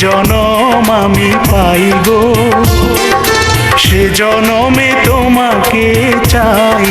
জনম আমি পাই গো সে জনমে তোমাকে চাই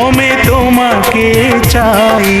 তোমাকে